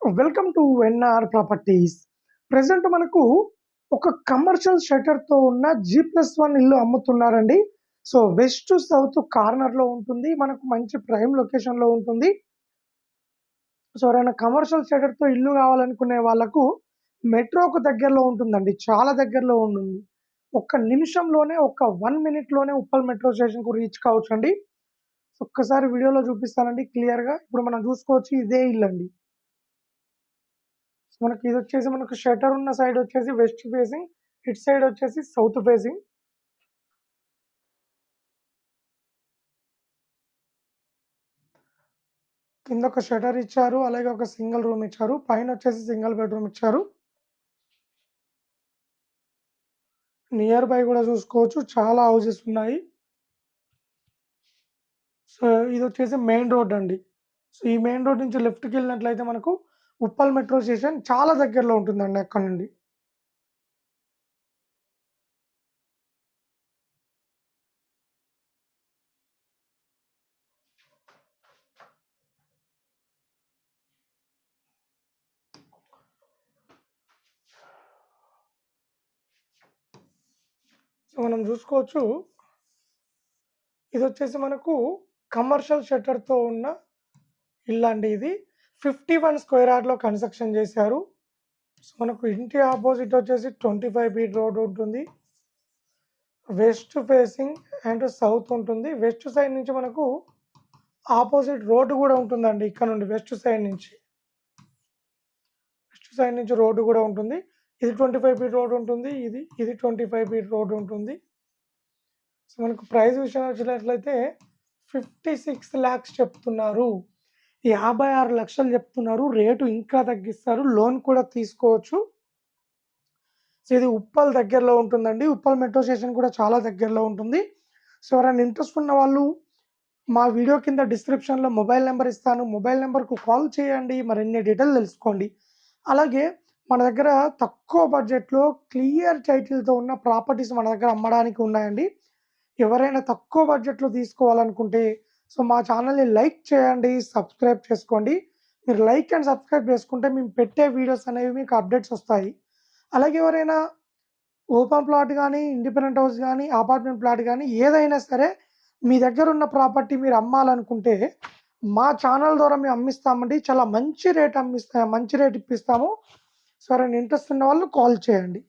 Welcome to NR properties present మనకు ఒక commercial షటర్తో ఉన్న జీ ప్లస్ వన్ ఇల్లు అమ్ముతున్నారండి. సో వెస్ట్ సౌత్ కార్నర్లో ఉంటుంది. మనకు మంచి ప్రైమ్ లొకేషన్లో ఉంటుంది. సో ఎవరైనా కమర్షియల్ షటర్తో ఇల్లు కావాలనుకునే వాళ్ళకు మెట్రోకు దగ్గరలో ఉంటుందండి. చాలా దగ్గరలో ఉంటుంది. ఒక్క నిమిషంలోనే ఒక వన్ మినిట్లోనే ఉప్పల్ మెట్రో స్టేషన్కు రీచ్ కావచ్చు అండి ఒక్కసారి వీడియోలో చూపిస్తానండి క్లియర్గా ఇప్పుడు మనం చూసుకోవచ్చు ఇదే ఇల్లు అండి మనకి ఇది వచ్చేసి మనకు షటర్ ఉన్న సైడ్ వచ్చేసి వెస్ట్ ఫేసింగ్ ఇట్ సైడ్ వచ్చేసి సౌత్ ఫేసింగ్ కింద ఒక షటర్ ఇచ్చారు అలాగే ఒక సింగిల్ రూమ్ ఇచ్చారు పైన వచ్చేసి సింగిల్ బెడ్రూమ్ ఇచ్చారు. నియర్ బై కూడా చూసుకోవచ్చు చాలా హౌసెస్ ఉన్నాయి. సో ఇది వచ్చేసి మెయిన్ రోడ్ అండి. సో ఈ మెయిన్ రోడ్ నుంచి లెఫ్ట్కి వెళ్ళినట్లయితే మనకు ఉప్పల్ మెట్రో స్టేషన్ చాలా దగ్గరలో ఉంటుందండి అక్కడ నుండి. సో మనం చూసుకోవచ్చు ఇది వచ్చేసి మనకు కమర్షియల్ షట్టర్తో ఉన్న ఇల్లు అండి ఇది. ఫిఫ్టీ వన్ స్క్వేర్ యార్డ్లో కన్స్ట్రక్షన్ చేశారు. సో మనకు ఇంటి ఆపోజిట్ వచ్చేసి ట్వంటీ ఫైవ్ ఫీట్ రోడ్ ఉంటుంది. వెస్ట్ ఫేసింగ్ అండ్ సౌత్ ఉంటుంది. వెస్ట్ సైడ్ నుంచి మనకు ఆపోజిట్ రోడ్డు కూడా ఉంటుందండి ఇక్కడ నుండి వెస్ట్ సైడ్ నుంచి. వెస్ట్ సైడ్ నుంచి రోడ్డు కూడా ఉంటుంది. ఇది ట్వంటీ ఫైవ్ ఫీట్ రోడ్ ఉంటుంది. ఇది ఇది ట్వంటీ ఫైవ్ ఫీట్ రోడ్ ఉంటుంది. సో మనకు ప్రైస్ విషయం వచ్చినట్లయితే ఫిఫ్టీ సిక్స్ ల్యాక్స్ చెప్తున్నారు. యాభై ఆరు లక్షలు చెప్తున్నారు. రేటు ఇంకా తగ్గిస్తారు. లోన్ కూడా తీసుకోవచ్చు. సో ఇది ఉప్పల్ దగ్గరలో ఉంటుందండి. ఉప్పల్ మెట్రో స్టేషన్ కూడా చాలా దగ్గరలో ఉంటుంది. సో ఎవరైనా ఇంట్రెస్ట్ ఉన్న వాళ్ళు మా వీడియో కింద డిస్క్రిప్షన్లో మొబైల్ నెంబర్ ఇస్తాను. మొబైల్ నెంబర్కు కాల్ చేయండి. మరిన్ని డీటెయిల్ తెలుసుకోండి. అలాగే మన దగ్గర తక్కువ బడ్జెట్లో క్లియర్ టైటిల్తో ఉన్న ప్రాపర్టీస్ మన దగ్గర అమ్మడానికి ఉన్నాయండి. ఎవరైనా తక్కువ బడ్జెట్లో తీసుకోవాలనుకుంటే సో మా ఛానల్ని లైక్ చేయండి సబ్స్క్రైబ్ చేసుకోండి. మీరు లైక్ అండ్ సబ్స్క్రైబ్ చేసుకుంటే మేము పెట్టే వీడియోస్ అనేవి మీకు అప్డేట్స్ వస్తాయి. అలాగే ఎవరైనా ఓపెన్ ప్లాట్ కానీ ఇండిపెండెంట్ హౌస్ కానీ అపార్ట్మెంట్ ప్లాట్ కానీ ఏదైనా సరే మీ దగ్గర ఉన్న ప్రాపర్టీ మీరు అమ్మాలనుకుంటే మా ఛానల్ ద్వారా మేము అమ్మిస్తామండి. చాలా మంచి రేట్ అమ్మిస్తా మంచి రేట్ ఇప్పిస్తాము. సో ఇంట్రెస్ట్ ఉన్న వాళ్ళు కాల్ చేయండి.